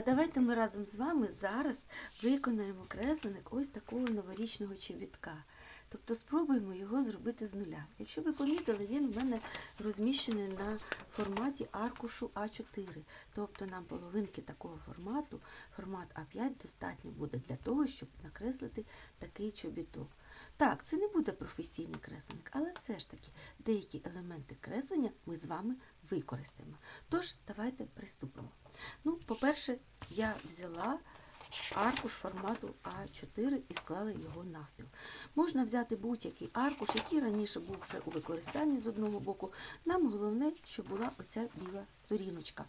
А давайте ми разом з вами зараз виконаємо кресленик ось такого новорічного чобітка. Тобто спробуємо його зробити з нуля. Якщо ви помітили, він у мене розміщений на форматі аркушу А4. Тобто нам половинки такого формату, формат А5 достатньо буде для того, щоб накреслити такий чобіток. Так, це не буде професійний кресленик, але все ж таки деякі елементи креслення ми з вами використаємо. Тож, давайте приступимо. Ну, по-перше, я взяла аркуш формату А4 і склала його навпіл. Можна взяти будь-який аркуш, який раніше був вже у використанні з одного боку. Нам головне, щоб була оця біла сторіночка.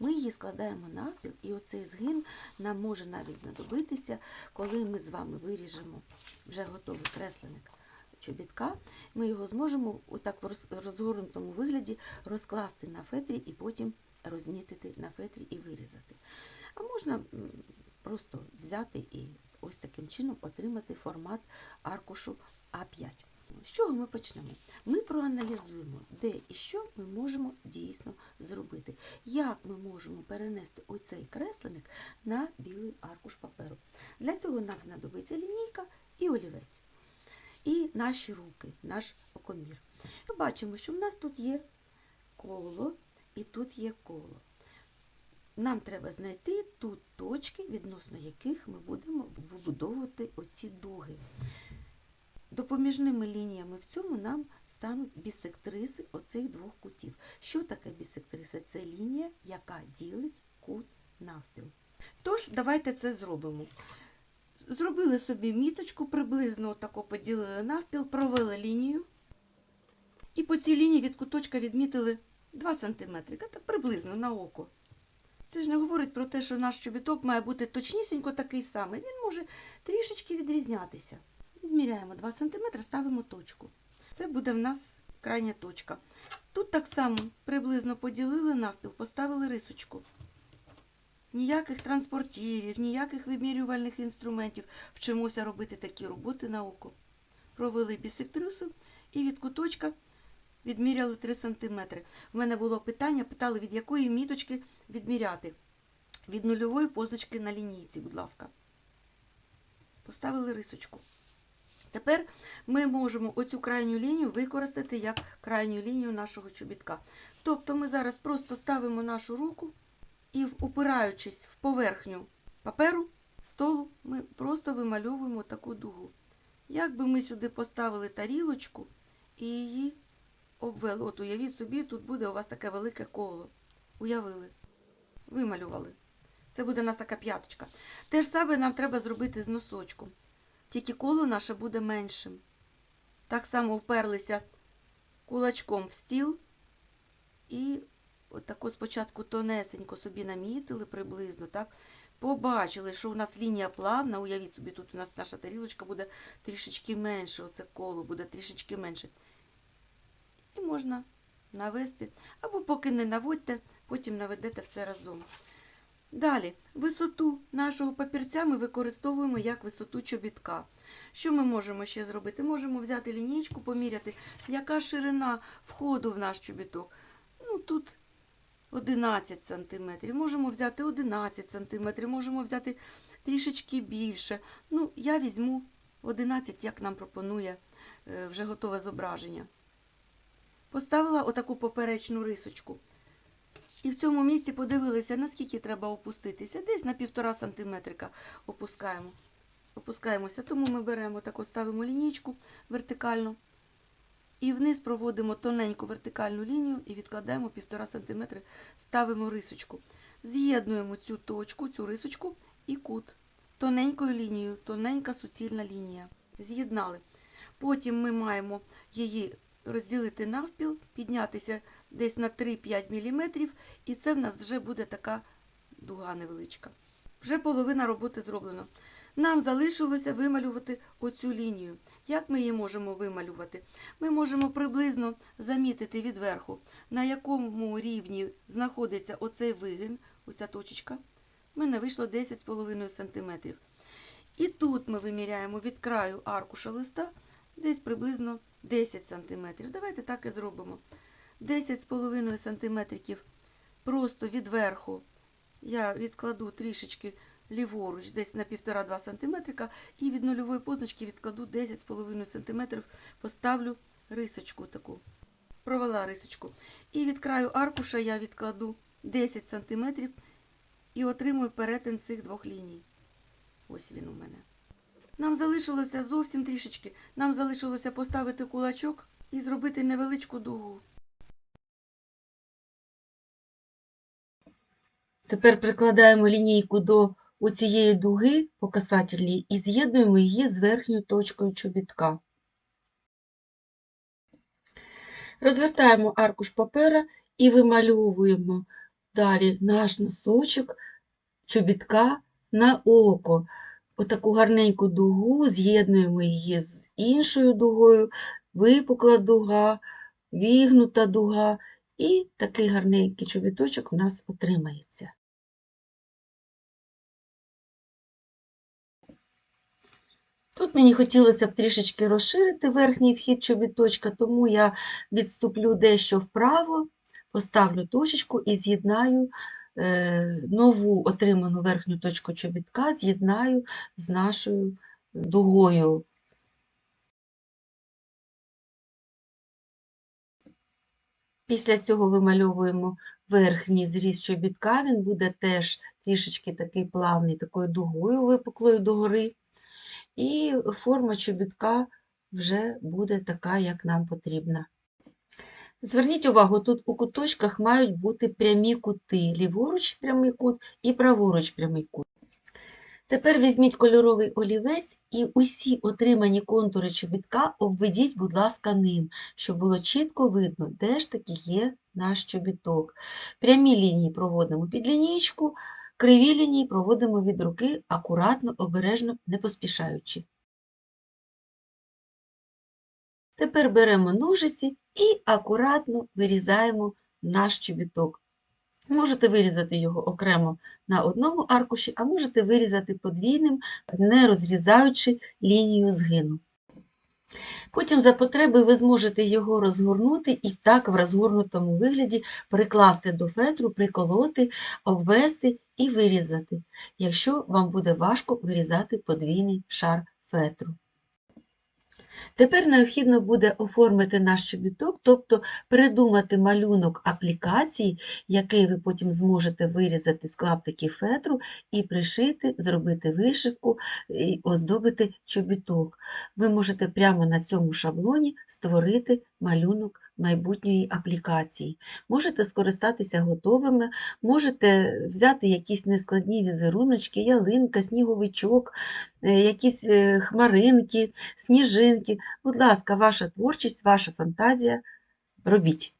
Ми її складаємо навпіл, і оцей згин нам може навіть знадобитися, коли ми з вами виріжемо вже готовий кресленик чобітка. Ми його зможемо отак в розгорнутому вигляді розкласти на фетрі і потім розмітити на фетрі і вирізати. А можна просто взяти і ось таким чином отримати формат аркушу А5. З чого ми почнемо? Ми проаналізуємо, де і що ми можемо дійсно зробити. Як ми можемо перенести оцей кресленик на білий аркуш паперу. Для цього нам знадобиться лінійка і олівець. І наші руки, наш окомір. Ми бачимо, що в нас тут є коло і тут є коло. Нам треба знайти тут точки, відносно яких ми будемо вибудовувати оці дуги. Допоміжними лініями в цьому нам стануть бісектриси оцих двох кутів. Що таке бісектриса? Це лінія, яка ділить кут навпіл. Тож, давайте це зробимо. Зробили собі міточку, приблизно отако поділили навпіл, провели лінію. І по цій лінії від куточка відмітили 2 см, так приблизно на око. Це ж не говорить про те, що наш чобіток має бути точнісінько такий самий. Він може трішечки відрізнятися. Відміряємо 2 см, ставимо точку. Це буде в нас крайня точка. Тут так само приблизно поділили навпіл, поставили рисочку. Ніяких транспортірів, ніяких вимірювальних інструментів. Вчимося робити такі роботи на око. Провели бісектрису і від куточка відміряли 3 см. У мене було питання, питали, від якої міточки відміряти. Від нульової позначки на лінійці, будь ласка. Поставили рисочку. Тепер ми можемо оцю крайню лінію використати як крайню лінію нашого чобітка. Тобто ми зараз просто ставимо нашу руку і, упираючись в поверхню паперу, столу, ми просто вимальовуємо таку дугу. Якби ми сюди поставили тарілочку і її обвели. От уявіть собі, тут буде у вас таке велике коло. Уявили. Вималювали. Це буде у нас така п'яточка. Те ж саме нам треба зробити з носочком. Тільки коло наше буде меншим. Так само вперлися кулачком в стіл і отако спочатку тонесенько собі намітили приблизно, так? Побачили, що у нас лінія плавна. Уявіть собі, тут у нас наша тарілочка буде трішечки менше, оце коло буде трішечки менше. І можна навести, або поки не наводьте, потім наведете все разом. Далі, висоту нашого папірця ми використовуємо як висоту чобітка. Що ми можемо ще зробити? Можемо взяти лінійку, поміряти, яка ширина входу в наш чобіток. Ну, тут 11 см. Можемо взяти 11 см, можемо взяти трішечки більше. Ну, я візьму 11, як нам пропонує е, вже готове зображення. Поставила отаку поперечну рисочку. І в цьому місці подивилися, наскільки треба опуститися. Десь на 1,5 см опускаємо. Опускаємося. Тому ми беремо таку, ставимо лінійку вертикально. І вниз проводимо тоненьку вертикальну лінію і відкладаємо 1,5 см, ставимо рисочку. З'єднуємо цю точку, цю рисочку і кут. Тоненькою лінією, тоненька суцільна лінія. З'єднали. Потім ми маємо її розділити навпіл, піднятися десь на 3-5 мм, і це в нас вже буде така дуга невеличка. Вже половина роботи зроблено. Нам залишилося вималювати оцю лінію. Як ми її можемо вималювати? Ми можемо приблизно замітити відверху, на якому рівні знаходиться оцей вигин, оця точечка. У мене вийшло 10,5 см. І тут ми виміряємо від краю аркуша листа десь приблизно 10 см. Давайте так і зробимо. 10,5 см просто відверху я відкладу трішечки ліворуч, десь на 1,5-2 см, і від нульової позначки відкладу 10,5 см, поставлю рисочку таку, провела рисочку. І від краю аркуша я відкладу 10 см і отримую перетин цих двох ліній. Ось він у мене. Нам залишилося зовсім трішечки. Нам залишилося поставити кулачок і зробити невеличку дугу. Тепер прикладаємо лінійку до оцієї дуги по касательній і з'єднуємо її з верхньою точкою чобітка. Розвертаємо аркуш папера і вимальовуємо далі наш носочок чобітка на око. Отаку гарненьку дугу, з'єднуємо її з іншою дугою, випукла дуга, вігнута дуга, і такий гарненький чобіточок у нас отримається. Тут мені хотілося б трішечки розширити верхній вхід чобіточка, тому я відступлю дещо вправо, поставлю точечку і з'єднаю е, нову отриману верхню точку чобітка, з'єднаю з нашою дугою. Після цього вимальовуємо верхній зріз чобітка, він буде теж трішечки такий плавний, такою дугою випуклою догори. І форма чобітка вже буде така, як нам потрібна. Зверніть увагу, тут у куточках мають бути прямі кути, ліворуч прямий кут і праворуч прямий кут. Тепер візьміть кольоровий олівець і усі отримані контури чобітка обведіть, будь ласка, ним, щоб було чітко видно, де ж таки є наш чобіток. Прямі лінії проводимо під лінійку, криві лінії проводимо від руки акуратно, обережно, не поспішаючи. Тепер беремо ножиці і акуратно вирізаємо наш чобіток. Можете вирізати його окремо на одному аркуші, а можете вирізати подвійним, не розрізаючи лінію згину. Потім за потреби ви зможете його розгорнути і так в розгорнутому вигляді прикласти до фетру, приколоти, обвести і вирізати, якщо вам буде важко вирізати подвійний шар фетру. Тепер необхідно буде оформити наш чобіток, тобто придумати малюнок аплікації, який ви потім зможете вирізати з клаптиків фетру і пришити, зробити вишивку і оздобити чобіток. Ви можете прямо на цьому шаблоні створити малюнок майбутньої аплікації. Можете скористатися готовими, можете взяти якісь нескладні візеруночки, ялинка, сніговичок, е, якісь е, хмаринки, сніжинки. Будь ласка, ваша творчість, ваша фантазія. Робіть.